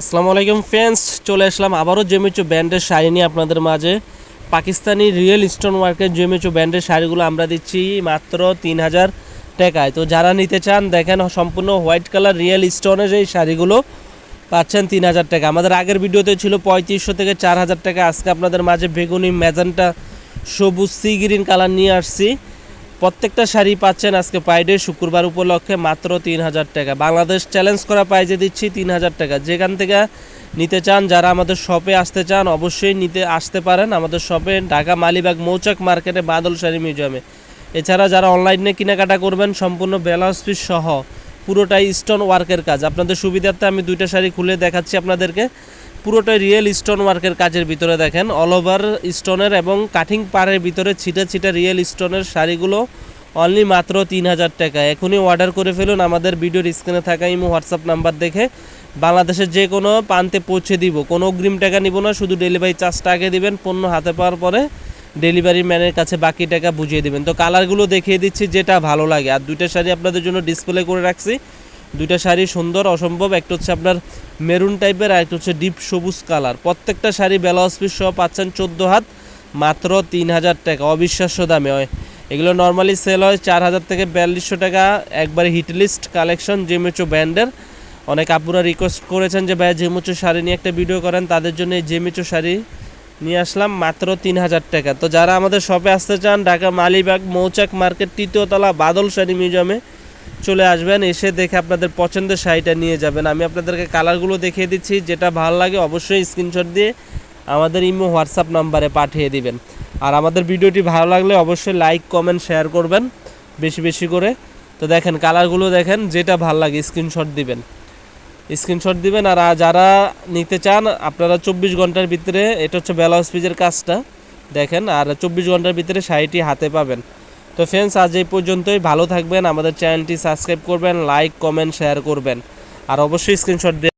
আসসালামু আলাইকুম ফ্রেন্ডস, চলে আসলাম আবারও জেমিচু ব্যান্ডের শাড়ি নিয়ে আপনাদের মাঝে। পাকিস্তানি রিয়েল স্টোন ওয়ার্কের জেমিচু ব্যান্ডের শাড়িগুলো আমরা দিচ্ছি মাত্র তিন হাজার টাকায়। তো যারা নিতে চান, দেখেন সম্পূর্ণ হোয়াইট কালার রিয়েল স্টোনের এই শাড়িগুলো পাচ্ছেন তিন হাজার টাকা। আমাদের আগের ভিডিওতে ছিল পঁয়ত্রিশশো থেকে চার হাজার টাকা। আজকে আপনাদের মাঝে বেগুনি ম্যাজেন্টা সবুজ সি গ্রিন কালার নিয়ে আসছি। প্রত্যেকটা শাড়ি পাচ্ছেন আজকে পাইডে শুক্রবার উপলক্ষে মাত্র তিন হাজার টাকা। বাংলাদেশ চ্যালেঞ্জ করা পাইজে দিচ্ছি তিন হাজার টাকা। যেখান থেকে নিতে চান, যারা আমাদের শপে আসতে চান, অবশ্যই নিতে আসতে পারেন আমাদের শপে ঢাকা মালিবাগ মৌচাক মার্কেটে বাদল শাড়ি মিউজিয়ামে এছাড়া যারা অনলাইনে কেনাকাটা করবেন, সম্পূর্ণ ব্লাউজ পিস সহ পুরোটাই স্টোন ওয়ার্কের কাজ। আপনাদের সুবিধার্থে আমি দুইটা শাড়ি খুলে দেখাচ্ছি আপনাদেরকে। পুরোটাই রিয়েল স্টোন ওয়ার্কের কাজের ভিতরে দেখেন। অল ওভার স্টোনের এবং কাটিং পাড়ের ভিতরে ছিটা ছিটা রিয়েল স্টোনের শাড়িগুলো অনলি মাত্র তিন হাজার টাকা। এখনই অর্ডার করে ফেলুন, আমাদের ভিডিওর স্ক্রিনে থাকা ইমো হোয়াটসঅ্যাপ নাম্বার দেখে বাংলাদেশের যে কোনো প্রান্তে পৌঁছে দিব। কোনো অগ্রিম টাকা নিব না, শুধু ডেলিভারি চার্জটা আগে দিবেন, পণ্য হাতে পাওয়ার পরে ডেলিভারি ম্যানের কাছে বাকি টাকা বুঝিয়ে দিবেন। তো কালারগুলো দেখিয়ে দিচ্ছি, যেটা ভালো লাগে। আর দুইটা শাড়ি আপনাদের জন্য ডিসপ্লে করে রাখছি। দুইটা শাড়ি সুন্দর, অসম্ভব। একটা হচ্ছে আপনার মেরুন টাইপের আর একটা হচ্ছে ডিপ সবুজ কালার। প্রত্যেকটা শাড়ি ব্লাউজ পিস সহ পাচ্ছেন চোদ্দ হাত, মাত্র তিন হাজার টাকা। অবিশ্বাস্য দামে হয়। এগুলো নর্মালি সেল হয় চার হাজার থেকে বিয়াল্লিশশো টাকা। একবারে হিটলিস্ট কালেকশন জেমেচো ব্র্যান্ডের। অনেক আপুরা রিকোয়েস্ট করেছেন যে, ভাইয়া জেমেচো শাড়ি নিয়ে একটা ভিডিও করেন। তাদের জন্য এই জেমেচো শাড়ি নিয়ে আসলাম, মাত্র তিন হাজার টাকা। তো যারা আমাদের শপে আসতে চান, ঢাকা মালিবাগ মৌচাক মার্কেট, তৃতীয়তলা বাদল শাড়ি মিউজিয়ামে চলে আসবেন, এসে দেখে আপনাদের পছন্দের শাড়িটা নিয়ে যাবেন। আমি আপনাদেরকে কালারগুলো দেখিয়ে দিচ্ছি, যেটা ভালো লাগে অবশ্যই স্ক্রিনশট দিয়ে আমাদের ইমো হোয়াটসঅ্যাপ নাম্বারে পাঠিয়ে দিবেন। আর আমাদের ভিডিওটি ভালো লাগলে অবশ্যই লাইক কমেন্ট শেয়ার করবেন, বেশি বেশি করে। তো দেখেন, কালারগুলো দেখেন, যেটা ভালো লাগে স্ক্রিনশট দিবেন। স্ক্রিনশট দিবেন, আর যারা নিতে চান, আপনারা চব্বিশ ঘণ্টার ভিতরে, এটা হচ্ছে ব্লাউজ পিজের কাজটা, দেখেন, আর চব্বিশ ঘণ্টার ভিতরে শাড়িটি হাতে পাবেন। তো ফ্রেন্ডস আজ এই পর্যন্তই। ভালো থাকবেন, আমাদের চ্যানেলটি সাবস্ক্রাইব করবেন লাইক কমেন্ট শেয়ার করবেন। আর অবশ্যই স্ক্রিনশট দিয়ে